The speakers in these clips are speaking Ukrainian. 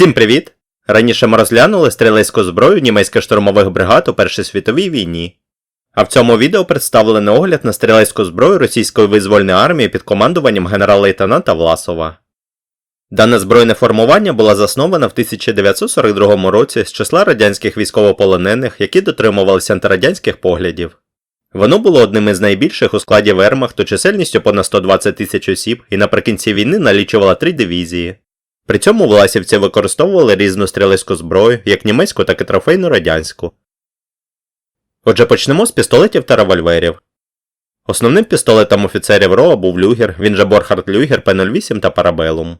Всім привіт! Раніше ми розглянули стрілецьку зброю німецьких штурмових бригад у Першій світовій війні. А в цьому відео представлений огляд на стрілецьку зброю російської визвольної армії під командуванням генерал-лейтенанта Власова. Дане збройне формування було засноване в 1942 році з числа радянських військовополонених, які дотримувалися антирадянських поглядів. Воно було одним із найбільших у складі Вермахту чисельністю понад 120 тисяч осіб і наприкінці війни налічувало три дивізії. При цьому власівці використовували різну стрілецьку зброю, як німецьку, так і трофейну радянську. Отже, почнемо з пістолетів та револьверів. Основним пістолетом офіцерів РОА був Люгер, він же Борхард Люгер П-08 та Парабелум.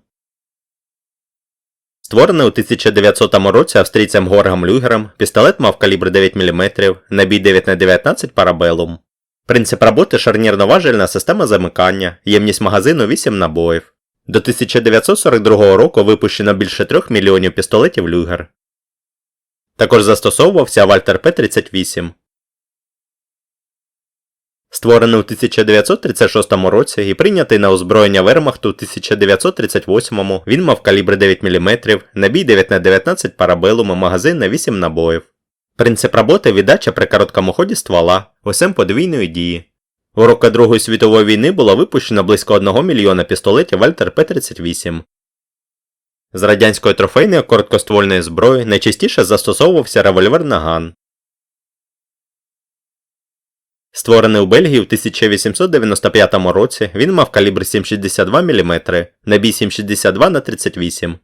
Створений у 1900 році австрійцем Горгом Люгером, пістолет мав калібр 9 мм, набій 9х19 Парабелум. Принцип роботи шарнірно-важельна система замикання, ємність магазину 8 набоїв. До 1942 року випущено більше 3 мільйонів пістолетів Люгер. Також застосовувався Вальтер П-38. Створений у 1936 році і прийнятий на озброєння Вермахту у 1938 він мав калібр 9 мм, набій 9х19 парабелум і магазин на 8 набоїв. Принцип роботи віддача при короткому ході ствола, осем подвійної дії. У роки Другої світової війни було випущено близько 1 мільйона пістолетів Вальтер П-38. З радянської трофейної короткоствольної зброї найчастіше застосовувався револьвер Наган. Створений у Бельгії у 1895 році, він мав калібр 7,62 мм, набій 7,62 на 38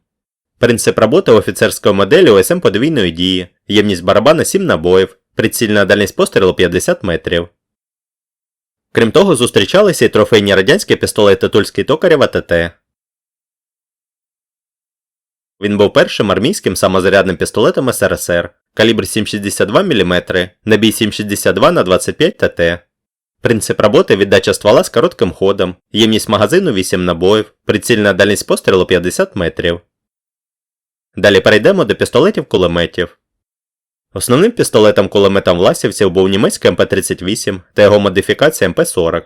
Принцип роботи офіцерської моделі ОСМ подвійної дії, ємність барабана 7 набоїв, прицільна дальність пострілу 50 метрів. Крім того, зустрічалися й трофейні радянські пістолети Тульський Токарєва ТТ. Він був першим армійським самозарядним пістолетом СРСР, калібр 7,62 мм, набій 7,62 на 25 ТТ. Принцип роботи віддача ствола з коротким ходом, ємність магазину 8 набоїв, прицільна дальність пострілу 50 метрів. Далі перейдемо до пістолетів кулеметів. Основним пістолетом кулеметом власівців був німецький МП-38 та його модифікація МП-40.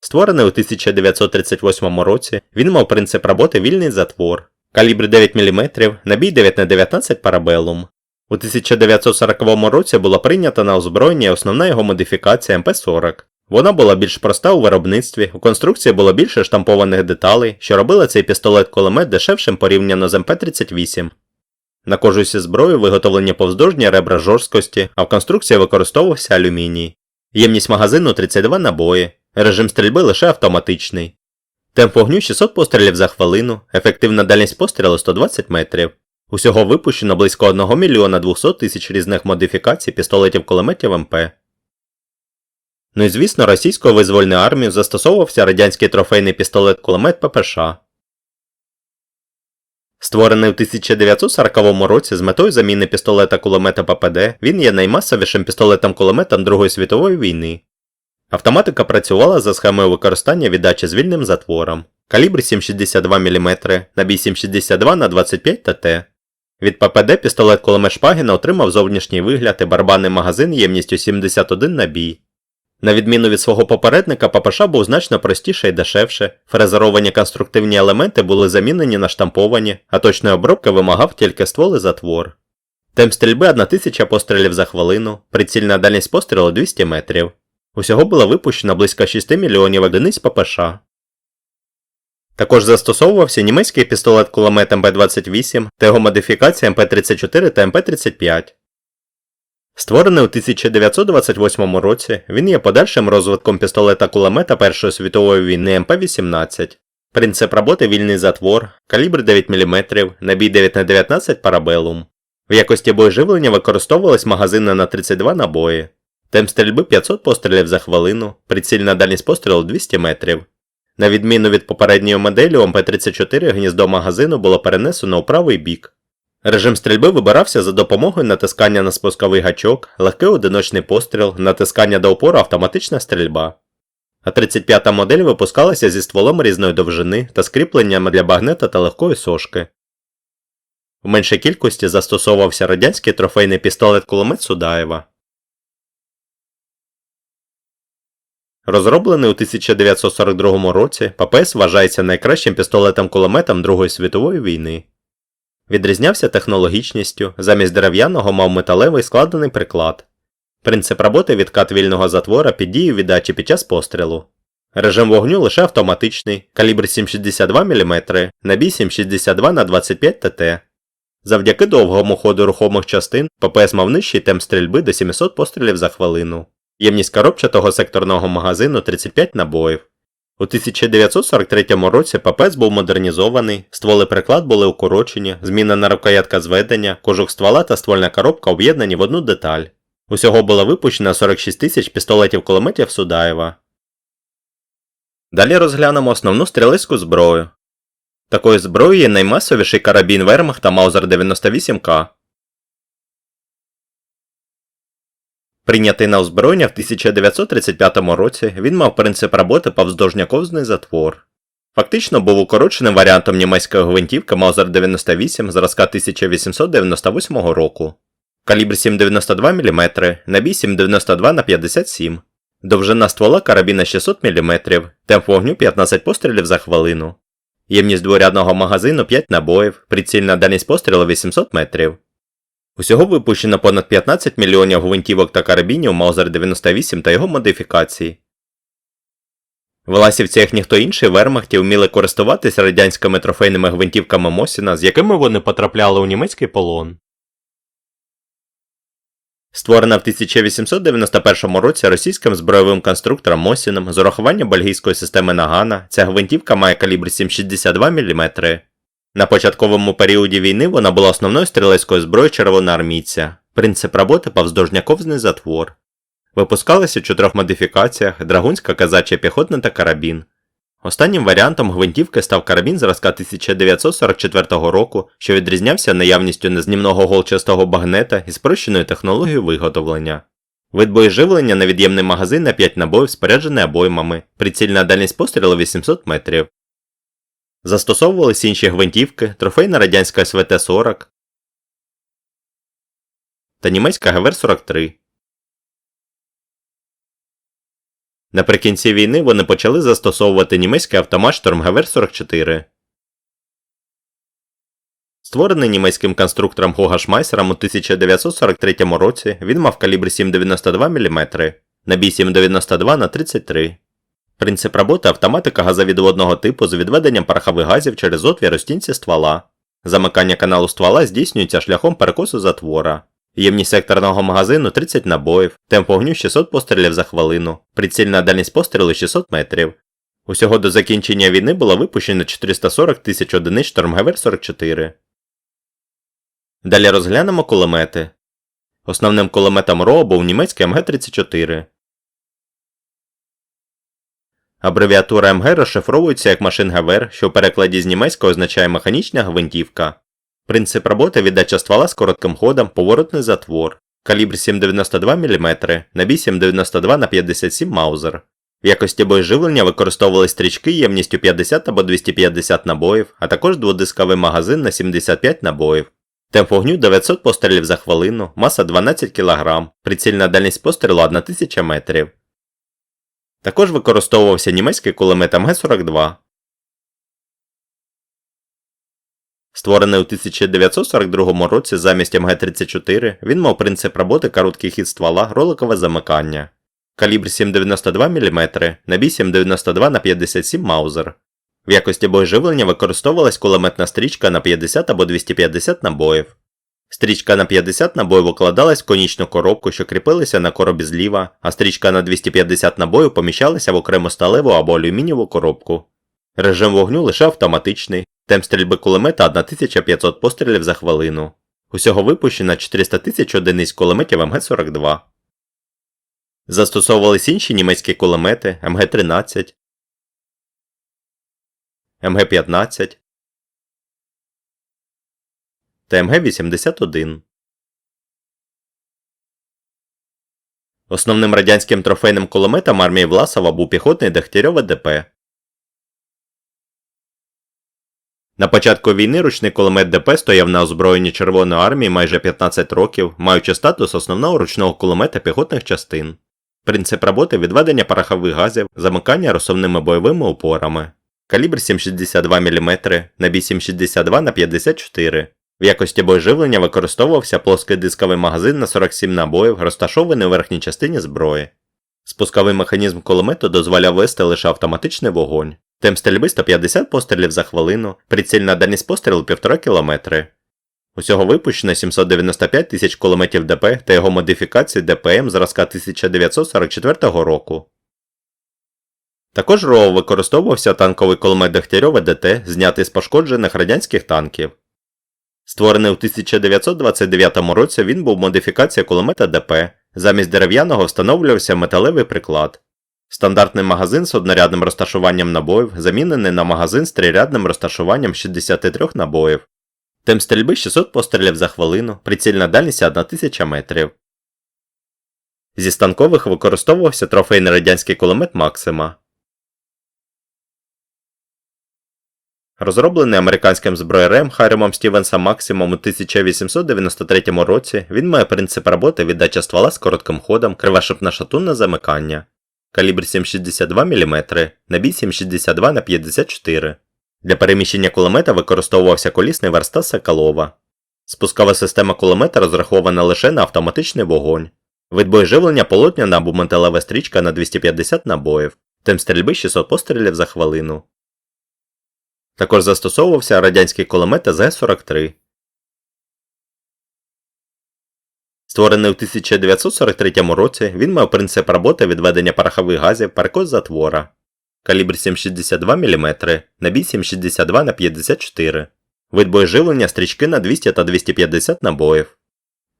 Створений у 1938 році, він мав принцип роботи вільний затвор, калібр 9 мм, набій 9х19 парабелум. У 1940 році була прийнята на озброєння основна його модифікація МП-40. Вона була більш проста у виробництві, у конструкції було більше штампованих деталей, що робила цей пістолет-кулемет дешевшим порівняно з МП-38. На кожусі зброї виготовлені повздовжні ребра жорсткості, а в конструкції використовувався алюміній. Ємність магазину 32 набої, режим стрільби лише автоматичний. Темп вогню 600 пострілів за хвилину, ефективна дальність пострілу 120 метрів. Усього випущено близько 1 мільйона 200 тисяч різних модифікацій пістолетів кулеметів МП. Ну і звісно, російською визвольною армією застосовувався радянський трофейний пістолет кулемет ППШ. Створений у 1940 році з метою заміни пістолета кулемета ППД, він є наймасовішим пістолетом кулеметом Другої світової війни. Автоматика працювала за схемою використання віддачі з вільним затвором. Калібр 7,62 мм, набій 7,62 на 25 ТТ. Від ППД пістолет кулемет Шпагіна отримав зовнішній вигляд і барабанний магазин ємністю 71 набій. На відміну від свого попередника, ППШ був значно простіше і дешевше, фрезеровані конструктивні елементи були замінені на штамповані, а точної обробки вимагав тільки ствол і затвор. Темп стрільби 1000 пострілів за хвилину, прицільна дальність пострілу 200 метрів. Усього було випущено близько 6 мільйонів одиниць ППШ. Також застосовувався німецький пістолет кулемет МП-28 та його модифікація МП-34 та МП-35. Створений у 1928 році, він є подальшим розвитком пістолета кулемета Першої світової війни МП-18. Принцип роботи вільний затвор, калібр 9 мм, набій 9х19 парабелум. В якості боєживлення використовувались магазини на 32 набої. Темп стрільби 500 пострілів за хвилину, прицільна дальність пострілу 200 метрів. На відміну від попередньої моделі, у МП-34 гніздо магазину було перенесено у правий бік. Режим стрільби вибирався за допомогою натискання на спусковий гачок, легкий одиночний постріл, натискання до опору автоматична стрільба. А 35-та модель випускалася зі стволом різної довжини та скріпленнями для багнета та легкої сошки. В меншій кількості застосовувався радянський трофейний пістолет кулемет Судаєва. Розроблений у 1942 році, ППС вважається найкращим пістолетом кулеметом Другої світової війни. Відрізнявся технологічністю, замість дерев'яного мав металевий складений приклад. Принцип роботи відкат вільного затвора під дією віддачі під час пострілу. Режим вогню лише автоматичний, калібр 7,62 мм, набій 7,62 на 25 ТТ. Завдяки довгому ходу рухомих частин ППС мав нижчий темп стрільби до 700 пострілів за хвилину. Ємність коробчатого секторного магазину 35 набоїв. У 1943 році ППС був модернізований, стволи приклад були укорочені, змінена рукоятка зведення, кожух ствола та ствольна коробка об'єднані в одну деталь. Усього було випущено 46 тисяч пістолетів кулеметів Судаєва. Далі розглянемо основну стрілецьку зброю. Такою зброєю є наймасовіший карабін Вермахта Маузер 98К. Прийнятий на озброєння в 1935 році, він мав принцип роботи повздовжняковзний затвор. Фактично був укороченим варіантом німецької гвинтівки Маузер 98 зразка 1898 року. Калібр 7,92 мм, набій 7,92 на 57 Довжина ствола карабіна 600 мм, темп вогню 15 пострілів за хвилину. Ємність дворядного магазину 5 набоїв, прицільна дальність пострілу 800 метрів. Усього випущено понад 15 мільйонів гвинтівок та карабінів Маузер 98 та його модифікацій. В ласівці, як ніхто інший, вермахті вміли користуватися радянськими трофейними гвинтівками Мосіна, з якими вони потрапляли у німецький полон. Створена в 1891 році російським збройовим конструктором Мосіном з урахуванням бельгійської системи Нагана, ця гвинтівка має калібр 7,62 мм. На початковому періоді війни вона була основною стрілецькою зброєю червоноармійця. Принцип роботи повздовжняковзний затвор. Випускалися у чотирьох модифікаціях драгунська казача піхотна та карабін. Останнім варіантом гвинтівки став карабін зразка 1944 року, що відрізнявся наявністю незнімного голчастого багнета і спрощеною технологією виготовлення. Вид боєживлення невід'ємний магазин на 5 набоїв споряджений обоймами, прицільна дальність пострілу 800 метрів. Застосовувались інші гвинтівки, трофейна радянська СВТ-40 та німецька ГВР-43. Наприкінці війни вони почали застосовувати німецький автомат Шторм ГВР-44. Створений німецьким конструктором Хога Шмайсером у 1943 році, він мав калібр 7,92 мм, набій 7,92 на 33 Принцип роботи автоматика газовідводного типу з відведенням порохових газів через отвір у стінці ствола. Замикання каналу ствола здійснюється шляхом перекосу затвора. Ємність секторного магазину 30 набоїв, темп вогню 600 пострілів за хвилину, прицільна дальність пострілу 600 метрів. Усього до закінчення війни було випущено 440 тисяч одиниць штормгевер 44. Далі розглянемо кулемети. Основним кулеметом РО був німецький МГ-34. Абревіатура МГ розшифровується як машин ГВР, що в перекладі з німецького означає механічна гвинтівка. Принцип роботи віддача ствола з коротким ходом, поворотний затвор, калібр 7,92 мм, набій 7,92 на 57 маузер. В якості боєживлення використовували стрічки ємністю 50 або 250 набоїв, а також дводисковий магазин на 75 набоїв. Темп вогню 900 пострілів за хвилину, маса 12 кг, прицільна дальність пострілу 1000 метрів. Також використовувався німецький кулемет МГ-42. Створений у 1942 році замість МГ-34, він мав принцип роботи короткий хід ствола, роликове замикання. Калібр 7,92 мм, набій 7,92 на 57 маузер. В якості боєживлення використовувалась кулеметна стрічка на 50 або 250 набоїв. Стрічка на 50 набоїв укладалась в конічну коробку, що кріпилася на коробі зліва, а стрічка на 250 набоїв поміщалася в окрему сталеву або алюмінієву коробку. Режим вогню лише автоматичний, темп стрільби кулемета 1500 пострілів за хвилину. Усього випущено 400 тисяч одиниць кулеметів МГ-42. Застосовувались інші німецькі кулемети МГ-13, МГ-15 та МГ-81. Основним радянським трофейним кулеметом армії Власова був піхотний Дегтярьова ДП. На початку війни ручний кулемет ДП стояв на озброєнні Червоної армії майже 15 років, маючи статус основного ручного кулемета піхотних частин. Принцип роботи відведення порохових газів, замикання розсувними бойовими упорами. Калібр 7,62 мм, набій 7,62 на 54 В якості боєживлення використовувався плоский дисковий магазин на 47 набоїв, розташований у верхній частині зброї. Спусковий механізм кулемету дозволяв вести лише автоматичний вогонь. Темп стрільби 150 пострілів за хвилину, прицільна дальність пострілу 1,5 км. Усього випущено 795 тисяч кулеметів ДП та його модифікації ДПМ зразка 1944 року. Також РО використовувався танковий кулемет Дегтярьова ДТ, знятий з пошкоджених радянських танків. Створений у 1929 році, він був модифікацією кулемета ДП. Замість дерев'яного встановлювався металевий приклад. Стандартний магазин з однорядним розташуванням набоїв замінений на магазин з трирядним розташуванням 63 набоїв. Темп стрільби 600 пострілів за хвилину, прицільна дальність 1000 метрів. Зі станкових використовувався трофейний радянський кулемет Максима. Розроблений американським зброярем Харимом Стівенсом Максимом у 1893 році, він має принцип роботи віддача ствола з коротким ходом, кривошипне шатунне замикання. Калібр 7,62 мм, набій 7,62 на 54 Для переміщення кулемета використовувався колісний верстат Соколова. Спускова система кулемета розрахована лише на автоматичний вогонь. Вид боєживлення полотняна або металева стрічка на 250 набоїв, темп стрільби 600 пострілів за хвилину. Також застосовувався радянський кулемет ТЗ-43. Створений у 1943 році, він мав принцип роботи відведення порохових газів перекос затвора. Калібр 7,62 мм, набій 7,62 на 54 Вид боєживлення стрічки на 200 та 250 набоїв.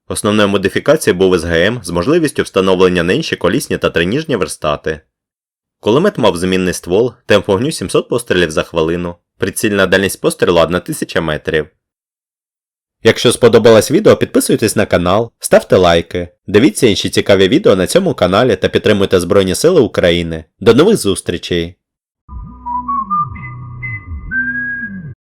Основною модифікацією був СГМ з можливістю встановлення на інші колісні та триніжні верстати. Кулемет мав змінний ствол, темп вогню 700 пострілів за хвилину, прицільна дальність пострілу 1000 метрів. Якщо сподобалось відео, підписуйтесь на канал, ставте лайки, дивіться інші цікаві відео на цьому каналі та підтримуйте Збройні Сили України. До нових зустрічей!